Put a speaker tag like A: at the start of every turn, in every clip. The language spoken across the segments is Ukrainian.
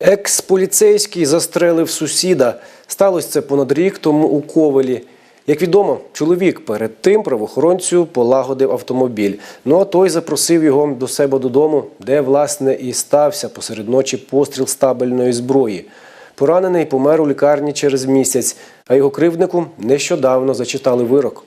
A: Екс-поліцейський застрелив сусіда. Сталося це понад рік тому у Ковелі. Як відомо, чоловік перед тим правоохоронцю полагодив автомобіль. Ну а той запросив його до себе додому, де, власне, і стався посеред ночі постріл стабельної зброї. Поранений помер у лікарні через місяць, а його кривднику нещодавно зачитали вирок.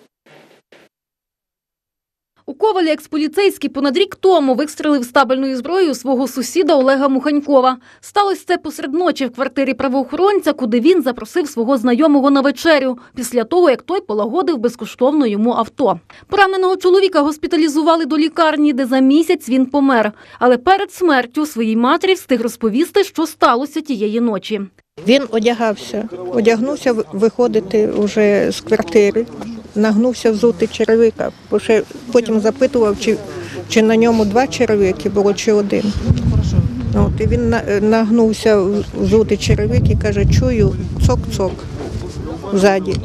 B: У Ковалі експоліцейський понад рік тому вистрелив стабельною зброєю свого сусіда Олега Муханькова. Сталося це посеред ночі в квартирі правоохоронця, куди він запросив свого знайомого на вечерю, після того, як той полагодив безкоштовно йому авто. Пораненого чоловіка госпіталізували до лікарні, де за місяць він помер. Але перед смертю своїй матері встиг розповісти, що сталося тієї ночі.
C: Він одягався, одягнувся виходити вже з квартири, нагнувся взути черевика. бо ще Потім запитував, чи, чи на ньому два черевики було, чи один. От, і він нагнувся взути черевик і каже, чую цок-цок ззаді.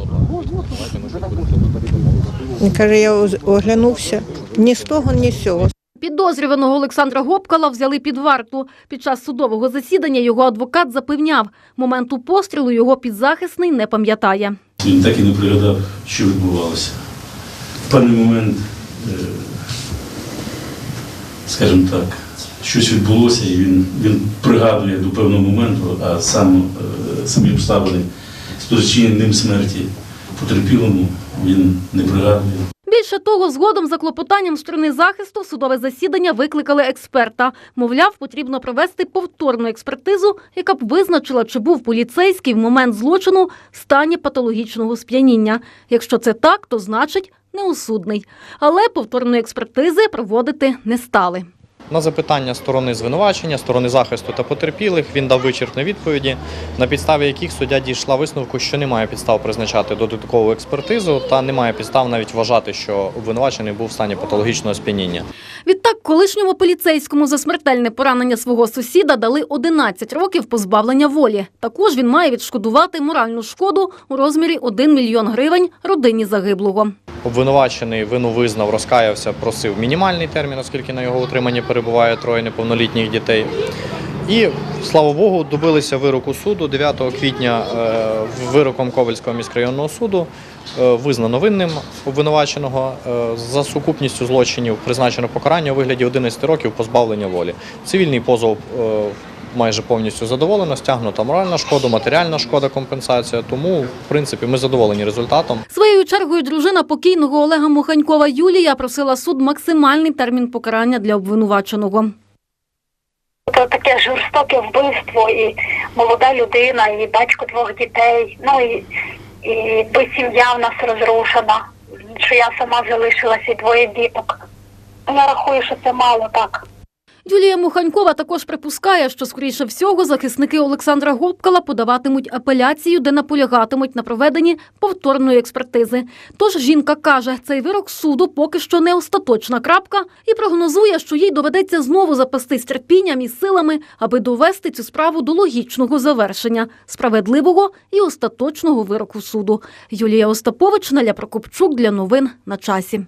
C: Він каже, я оглянувся ні з того, ні з цього.
B: Підозрюваного Олександра Гопкала взяли під варту. Під час судового засідання його адвокат запевняв, моменту пострілу його підзахисний не пам'ятає.
D: Він так і не пригадав, що відбувалося. В певний момент, е, скажімо так, щось відбулося, і він, він пригадує до певного моменту, а сам, е, самі обставини спричинені ним смерті потерпілому він не пригадує.
B: Більше того, згодом за клопотанням сторони захисту судове засідання викликали експерта. Мовляв, потрібно провести повторну експертизу, яка б визначила, чи був поліцейський в момент злочину в стані патологічного сп'яніння. Якщо це так, то значить неусудний. Але повторної експертизи проводити не стали.
E: На запитання сторони звинувачення, сторони захисту та потерпілих він дав вичерпні відповіді, на підставі яких суддя дійшла висновку, що немає підстав призначати додаткову експертизу та немає підстав навіть вважати, що обвинувачений був в стані патологічного сп'яніння.
B: Колишньому поліцейському за смертельне поранення свого сусіда дали 11 років позбавлення волі. Також він має відшкодувати моральну шкоду у розмірі 1 мільйон гривень родині загиблого.
E: Обвинувачений вину визнав, розкаявся, просив мінімальний термін, оскільки на його утриманні перебуває троє неповнолітніх дітей. І слава Богу, добилися вироку суду 9 квітня е, вироком Ковальського міськрайонного суду е, визнано винним обвинуваченого е, за сукупністю злочинів призначено покарання у вигляді 11 років позбавлення волі. Цивільний позов майже повністю задоволено, стягнута моральна шкода, матеріальна шкода, компенсація. Тому, в принципі, ми задоволені результатом.
B: Своєю чергою дружина покійного Олега Муханькова Юлія просила суд максимальний термін покарання для обвинуваченого.
F: Це таке жорстоке вбивство, і молода людина, і батько двох дітей. Ну і, і сім'я в нас розрушена, що я сама залишилася і двоє діток. Ну, Я рахую, що це мало так.
B: Юлія Муханькова також припускає, що, скоріше всього, захисники Олександра Гопкала подаватимуть апеляцію, де наполягатимуть на проведенні повторної експертизи. Тож жінка каже, цей вирок суду поки що не остаточна крапка і прогнозує, що їй доведеться знову запастись терпінням і силами, аби довести цю справу до логічного завершення, справедливого і остаточного вироку суду. Юлія Остапович, Наля Прокопчук для новин на часі.